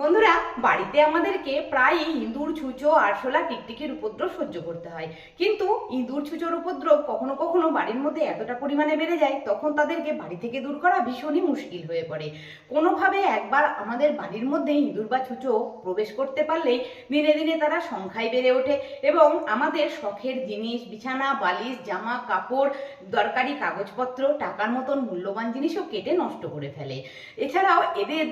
বন্ধুরা, বাড়িতে আমাদেরকে প্রায়ই ইঁদুর, ছুঁচো আরশোলা টিকটিকির উপদ্রব সহ্য করতে হয়। কিন্তু ইঁদুর, ছুঁচোর উপদ্রব কখনো কখনো বাড়ির মধ্যে এতটা পরিমাণে বেড়ে যায়, তখন তাদেরকে বাড়ি থেকে দূর করা ভীষণই মুশকিল হয়ে পড়ে। কোনোভাবে একবার আমাদের বাড়ির মধ্যে ইঁদুর বা ছুঁচো প্রবেশ করতে পারলেই দিনে দিনে তারা সংখ্যায় বেড়ে ওঠে এবং আমাদের শখের জিনিস, বিছানা, বালিশ, জামা, কাপড়, দরকারি কাগজপত্র, টাকার মতন মূল্যবান জিনিসও কেটে নষ্ট করে ফেলে। এছাড়াও এদের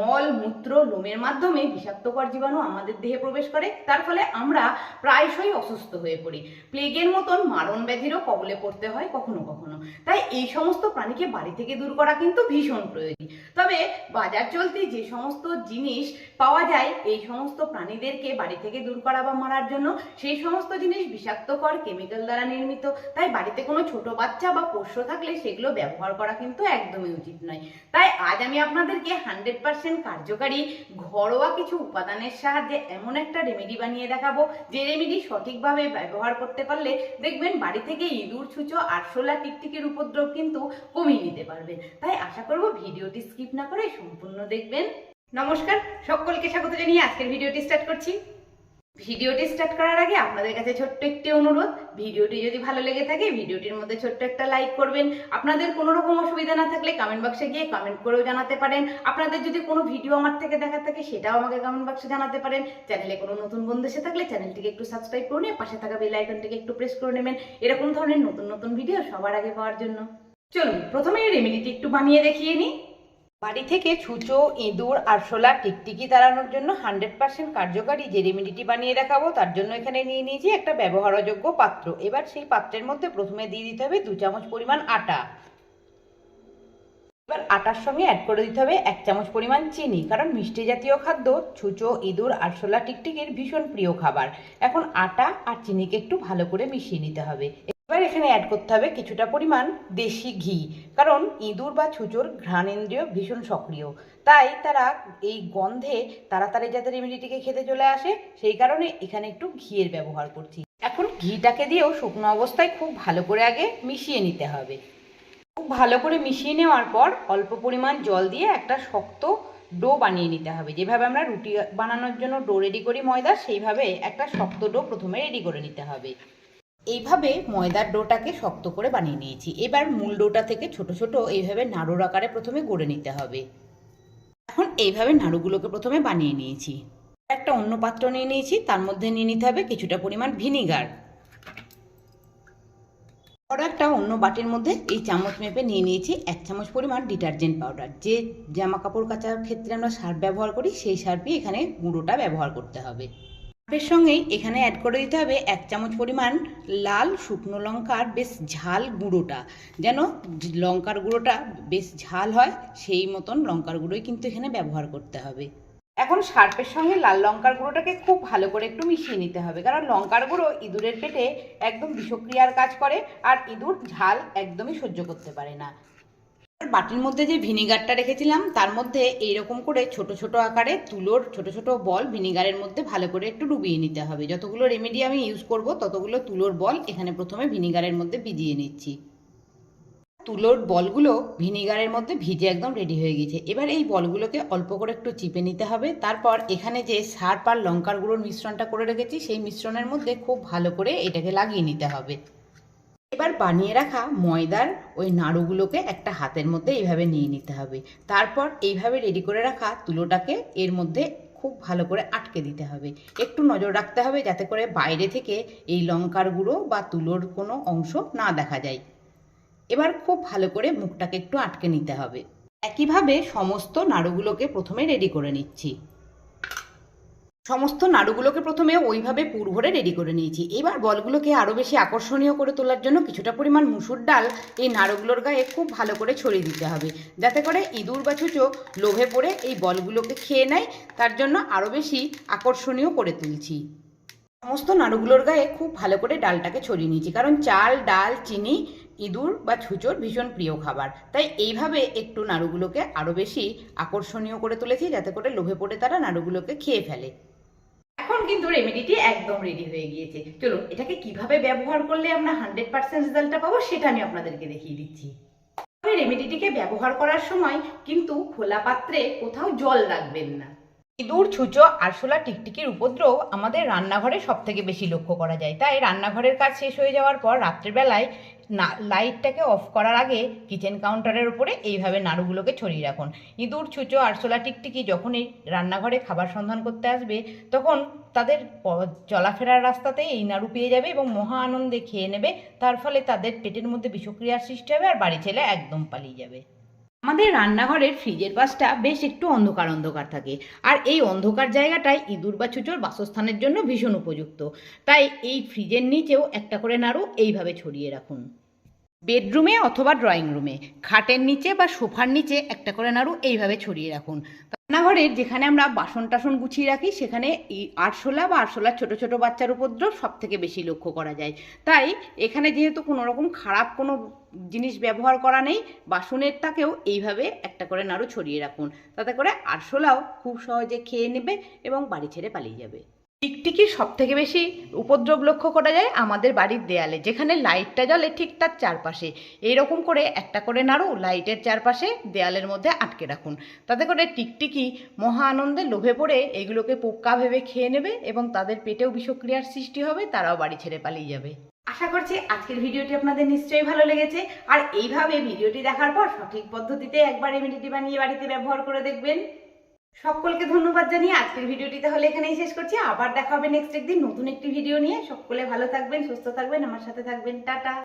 মল, মূত্র লোমের মাধ্যমে বিষাক্তকর জীবাণু আমাদের দেহে প্রবেশ করে, তার ফলে আমরা প্রায়শই অসুস্থ হয়ে পড়ি। প্লেগের মতন মারণ ব্যাধিরও কবলে পড়তে হয় কখনো কখনো। তাই এই সমস্ত প্রাণীকে বাড়ি থেকে দূর করা কিন্তু ভীষণ প্রয়োজন। তবে বাজার চলতি যে সমস্ত জিনিস পাওয়া যায়, এই সমস্ত প্রাণীদেরকে বাড়ি থেকে দূর করা বা মারার জন্য, সেই সমস্ত জিনিস বিষাক্তকর কেমিক্যাল দ্বারা নির্মিত। তাই বাড়িতে কোনো ছোট বাচ্চা বা পোষ্য থাকলে সেগুলো ব্যবহার করা কিন্তু একদমই উচিত নয়। তাই আজ আমি আপনাদেরকে হান্ড্রেড পার্সেন্ট কার্যকারী ঘরোয়া কিছু উপাদানের সাহায্যে এমন একটা রেমেডি বানিয়ে দেখাবো, যে রেমেডি সঠিকভাবে ব্যবহার করতে পারলে দেখবেন বাড়ি থেকে ইঁদুর, ছুঁচো আরশোলা টিকটিকের উপদ্রব কিন্তু কমিয়ে নিতে পারবেন তাই আশা করব ভিডিওটি স্কিপ না করে সম্পূর্ণ দেখবেন। নমস্কার, সকলকে স্বাগত জানিয়ে আজকের ভিডিওটি স্টার্ট করছি। ভিডিওটি স্টার্ট করার আগে আপনাদের কাছে ছোট্ট একটি অনুরোধ। ভিডিওটি যদি ভালো লেগে থাকে, ভিডিওটির মধ্যে ছোট্ট একটা লাইক করবেন। আপনাদের কোনো রকম অসুবিধা না থাকলে কমেন্ট বক্সে গিয়ে কমেন্ট করেও জানাতে পারেন। আপনাদের যদি কোনো ভিডিও আমার থেকে দেখা থাকে, সেটাও আমাকে কমেন্ট বক্সে জানাতে পারেন। চ্যানেলে কোনো নতুন বন্ধু এসে থাকলে চ্যানেলটিকে একটু সাবস্ক্রাইব করে নিয়ে পাশে থাকা বেল আইকনটিকে একটু প্রেস করে নেবেন। এরকম ধরনের নতুন নতুন ভিডিও সবার আগে পাওয়ার জন্য। চলুন প্রথমে রেমেডিটি একটু বানিয়ে দেখিয়ে নিই। বাড়ি থেকে ছুঁচো, ইঁদুর আরশোলা টিকটিকি তাড়ানোর জন্য হান্ড্রেড পার্সেন্ট কার্যকারী যে রেমিডিটি বানিয়ে দেখাবো, তার জন্য এখানে নিয়ে নিয়েছি একটা ব্যবহারযোগ্য পাত্র। এবার সেই পাত্রের মধ্যে প্রথমে দিয়ে দিতে হবে দু চামচ পরিমাণ আটা। এবার আটার সঙ্গে অ্যাড করে দিতে হবে এক চামচ পরিমাণ চিনি, কারণ মিষ্টি জাতীয় খাদ্য, ছুঁচো, ইঁদুর আরশোলা টিকটিকির ভীষণ প্রিয় খাবার। এখন আটা আর চিনিকে একটু ভালো করে মিশিয়ে নিতে হবে। এবার এখানে অ্যাড করতে হবে কিছুটা পরিমাণ দেশি ঘি। কারণ ইঁদুর বা ছুঁচোর ঘ্রাণেন্দ্রিয় ভীষণ সক্রিয়। তাই তারা এই গন্ধে তাড়াতাড়ি যাতে রেমেডিটিকে খেতে চলে আসে, সেই কারণে এখানে একটু ঘিয়ের ব্যবহার করছি। এখন ঘিটাকে দিয়েও শুকনো অবস্থায় খুব ভালো করে আগে মিশিয়ে নিতে হবে। খুব ভালো করে মিশিয়ে নেওয়ার পর অল্প পরিমাণ জল দিয়ে একটা শক্ত ডো বানিয়ে নিতে হবে। যেভাবে আমরা রুটি বানানোর জন্য ডো রেডি করি ময়দা, সেইভাবে একটা শক্ত ডো প্রথমে রেডি করে নিতে হবে। এইভাবে ময়দার ডোটাকে শক্ত করে বানিয়ে নিয়েছি। এবার মূল ডোটা থেকে ছোট ছোট এইভাবে নাড়ুর আকারে প্রথমে গড়ে নিতে হবে। এখন এইভাবে নাড়ুগুলোকে প্রথমে বানিয়ে নিয়েছি। একটা অন্য পাত্র নিয়ে নিয়েছি, তার মধ্যে নিয়ে নিতে হবে কিছুটা পরিমাণ ভিনিগার। বড় একটা অন্য বাটির মধ্যে এই চামচ মেপে নিয়ে নিয়েছি এক চামচ পরিমাণ ডিটারজেন্ট পাউডার। যে জামা কাপড় কাচার ক্ষেত্রে আমরা সার্ফ ব্যবহার করি, সেই সার্ফই এখানে গুঁড়োটা ব্যবহার করতে হবে। সার্ফের সঙ্গেই এখানে অ্যাড করে দিতে হবে এক চামচ পরিমাণ লাল শুকনো লঙ্কার বেশ ঝাল গুঁড়োটা। যেন লঙ্কার গুঁড়োটা বেশ ঝাল হয়, সেই মতন লঙ্কার গুঁড়োই কিন্তু এখানে ব্যবহার করতে হবে। এখন সার্পের সঙ্গে লাল লঙ্কার গুঁড়োটাকে খুব ভালো করে একটু মিশিয়ে নিতে হবে, কারণ লঙ্কার গুঁড়ো ইঁদুরের পেটে একদম বিষক্রিয়ার কাজ করে, আর ইঁদুর ঝাল একদমই সহ্য করতে পারে না। বাটির মধ্যে যে ভিনিগারটা রেখেছিলাম, তার মধ্যে এইরকম করে ছোট ছোট আকারে তুলোর ছোট ছোট বল ভিনিগারের মধ্যে ভালো করে একটু ডুবিয়ে নিতে হবে। যতগুলো রেমেডি আমি ইউজ করব, ততগুলো তুলোর বল এখানে প্রথমে ভিনিগারের মধ্যে ভিজিয়ে নিচ্ছি। তুলোর বলগুলো ভিনিগারের মধ্যে ভিজে একদম রেডি হয়ে গেছে। এবার এই বলগুলোকে অল্প করে একটু চিপে নিতে হবে। তারপর এখানে যে সার্প আর লঙ্কার গুঁড়োর মিশ্রণটা করে রেখেছি, সেই মিশ্রণের মধ্যে খুব ভালো করে এটাকে লাগিয়ে নিতে হবে। এবার বানিয়ে রাখা ময়দার ওই নাড়ুগুলোকে একটা হাতের মধ্যে এইভাবে নিয়ে নিতে হবে। তারপর এইভাবে রেডি করে রাখা তুলোটাকে এর মধ্যে খুব ভালো করে আটকে দিতে হবে। একটু নজর রাখতে হবে যাতে করে বাইরে থেকে এই লঙ্কার গুঁড়ো বা তুলোর কোনো অংশ না দেখা যায়। এবার খুব ভালো করে মুখটাকে একটু আটকে নিতে হবে। একইভাবে সমস্ত নাড়ুগুলোকে প্রথমে রেডি করে নিচ্ছি। সমস্ত নাড়ুগুলোকে প্রথমে ওইভাবে পুর ভরে রেডি করে নিয়েছি। এবার বলগুলোকে আরও বেশি আকর্ষণীয় করে তোলার জন্য কিছুটা পরিমাণ মুসুর ডাল এই নাড়ুগুলোর গায়ে খুব ভালো করে ছড়িয়ে দিতে হবে। যাতে করে ইঁদুর বা ছুঁচো লোভে পড়ে এই বলগুলোকে খেয়ে নেয়, তার জন্য আরও বেশি আকর্ষণীয় করে তুলছি। সমস্ত নাড়ুগুলোর গায়ে খুব ভালো করে ডালটাকে ছড়িয়ে নিয়েছি, কারণ চাল, ডাল, চিনি, ইঁদুর বা ছুঁচোর ভীষণ প্রিয় খাবার। তাই এইভাবে একটু নাড়ুগুলোকে আরও বেশি আকর্ষণীয় করে তুলেছি, যাতে করে লোভে পড়ে তারা নাড়ুগুলোকে খেয়ে ফেলে। এখন কিন্তু রেমেডিটি একদম রেডি হয়ে গিয়েছে। চলুন, এটাকে কীভাবে ব্যবহার করলে আমরা হান্ড্রেড পার্সেন্ট রেজাল্টটা পাবো সেটা আমি আপনাদেরকে দেখিয়ে দিচ্ছি। রেমেডিটিকে ব্যবহার করার সময় কিন্তু খোলা পাত্রে কোথাও জল রাখবেন না। ইঁদুর, ছুঁচো, আরশোলা, টিকটিকির উপদ্রব আমাদের রান্নাঘরে সব থেকে বেশি লক্ষ্য করা যায়। তাই রান্নাঘরের কাজ শেষ হয়ে যাওয়ার পর রাত্রেবেলায় না, লাইটটাকে অফ করার আগে কিচেন কাউন্টারের উপরে এইভাবে নাড়ুগুলোকে ছড়িয়ে রাখুন। ইঁদুর, ছুঁচো, আরশোলা, টিকটিকি যখনই রান্নাঘরে খাবার সন্ধান করতে আসবে, তখন তাদের চলাফেরার রাস্তাতেই এই নাড়ু পেয়ে যাবে এবং মহা আনন্দে খেয়ে নেবে। তার ফলে তাদের পেটের মধ্যে বিষক্রিয়ার সৃষ্টি হবে আর বাড়ি ছেলে একদম পালিয়ে যাবে। আমাদের রান্নাঘরের ফ্রিজের পাশটা বেশ একটু অন্ধকার অন্ধকার থাকে। আর এই অন্ধকার জায়গাটায় ইঁদুর বা ছুচোর বাসস্থানের জন্য ভীষণ উপযুক্ত। তাই এই ফ্রিজের নিচেও একটা করে নাড়ু এইভাবে ছড়িয়ে রাখুন। বেডরুমে অথবা ড্রয়িং রুমে, খাটের নিচে বা সোফার নিচে একটা করে নাড়ু এইভাবে ছড়িয়ে রাখুন। রান্নাঘরের যেখানে আমরা বাসন টাসন গুছিয়ে রাখি, সেখানে এই আরশোলা বা আরশোলার ছোটো ছোটো বাচ্চার উপদ্রব সব থেকে বেশি লক্ষ্য করা যায়। তাই এখানে যেহেতু কোনোরকম খারাপ কোনো জিনিস ব্যবহার করা নেই, বাসনের তাকেও এইভাবে একটা করে নাড়ু ছড়িয়ে রাখুন। তাতে করে আরশোলাও খুব সহজে খেয়ে নেবে এবং বাড়ি ছেড়ে পালিয়ে যাবে। টিকটিকির সব থেকে বেশি উপদ্রব লক্ষ্য করা যায় আমাদের বাড়ির দেয়ালে, যেখানে লাইটটা জ্বলে ঠিক তার চারপাশে। এইরকম করে একটা করে নাড়ু লাইটের চারপাশে দেয়ালের মধ্যে আটকে রাখুন। তাতে করে টিকটিকি মহা আনন্দে লোভে পড়ে এগুলোকে পোক্কা ভেবে খেয়ে নেবে এবং তাদের পেটেও বিষক্রিয়ার সৃষ্টি হবে, তারাও বাড়ি ছেড়ে পালিয়ে যাবে। আশা করছি আজকের ভিডিওটি আপনাদের নিশ্চয়ই ভালো লেগেছে। আর এইভাবে ভিডিওটি দেখার পর সঠিক পদ্ধতিতে একবার রেমেডিটি বানিয়ে বাড়িতে ব্যবহার করে দেখবেন। সকলকে ধন্যবাদ জানিয়ে আজকের ভিডিওটি তাহলে এখানেই শেষ করছি। আবার দেখা হবে নেক্সট একদিন নতুন একটি ভিডিও নিয়ে। সকলে ভালো থাকবেন, সুস্থ থাকবেন। আমার সাথে থাকবেন। টাটা।